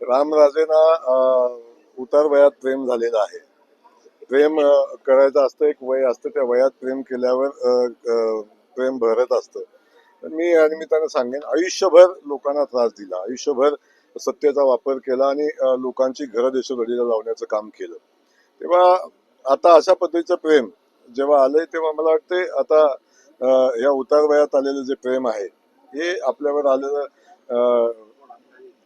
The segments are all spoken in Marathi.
रामराजेंना उतार वयात प्रेम झालेलं आहे. प्रेम करायचं असतं एक वय असतं त्या वयात प्रेम केल्यावर प्रेम भरत असतं. तर मी या निमित्तानं सांगेन आयुष्यभर लोकांना त्रास दिला. आयुष्यभर सत्तेचा वापर केला आणि लोकांची घरं देशोधडीला लावण्याचं काम केलं. तेव्हा आता अशा पद्धतीचं प्रेम जेव्हा आलंय तेव्हा मला वाटते आता या उतार वयात आलेलं जे प्रेम आहे हे आपल्यावर आलेलं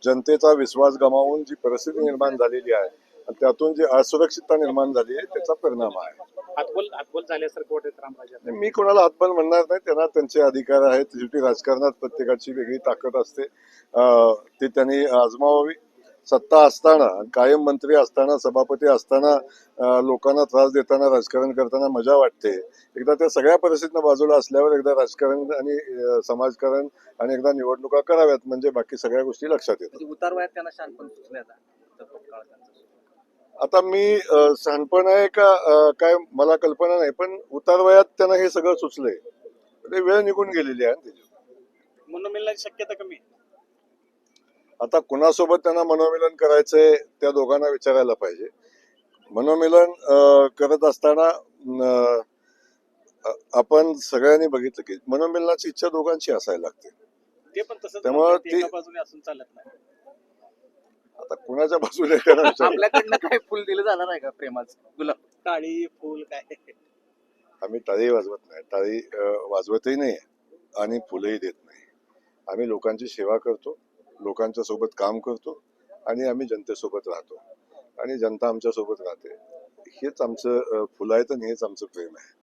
जनतेचा विश्वास गमावून जी परिस्थिती निर्माण झालेली आहे आणि त्यातून जी असुरक्षितता निर्माण झाली आहे त्याचा परिणाम आहे. हातबोल हातबोल झाल्यासारखं वाटत रामराजे मी कोणाला हातबल म्हणणार नाही त्यांना त्यांचे अधिकार आहेत. शेवटी राजकारणात प्रत्येकाची वेगळी ताकद असते. ती त्यांनी आजमावावी. सत्ता असताना कायम मंत्री असताना सभापती असताना लोकांना त्रास देताना राजकारण करताना मजा वाटते. एकदा त्या सगळ्या परिस्थितीनं बाजूला असल्यावर एकदा राजकारण आणि समाजकारण आणि एकदा निवडणुका कराव्यात म्हणजे बाकी सगळ्या गोष्टी लक्षात येतात. म्हणजे त्यांना आता मी शहाणपण आहे का काय मला कल्पना नाही पण उतार वयात त्यांना हे सगळं सुचलंय. ते वेळ निघून गेलेली आहे म्हणून मिळण्याची शक्यता कमी आहे. आता कुणासोबत त्यांना मनोमिलन करायचंय त्या दोघांना विचारायला पाहिजे. मनोमिलन करत असताना आपण सगळ्यांनी बघितलं की मनोमिलनाची इच्छा दोघांची असायला लागते. ते पण तसंच त्यामुळं ते आता कुणाच्या बाजूने आपल्याकडनं काय फुल दिलं जाणार आहे का प्रेमाचं? गुलाब. टाळी फुल काय? आम्ही टाळी वाजवत नाही. टाळी वाजवतही नाही आणि फुलंही देत नाही. आम्ही लोकांची सेवा करतो. लोकांच्या सोबत काम करतो आणि आम्ही जनतेसोबत राहतो. आणि जनता आमच्यासोबत राहते. हेच आमचं फुलायतन हेच आमचं प्रेम आहे.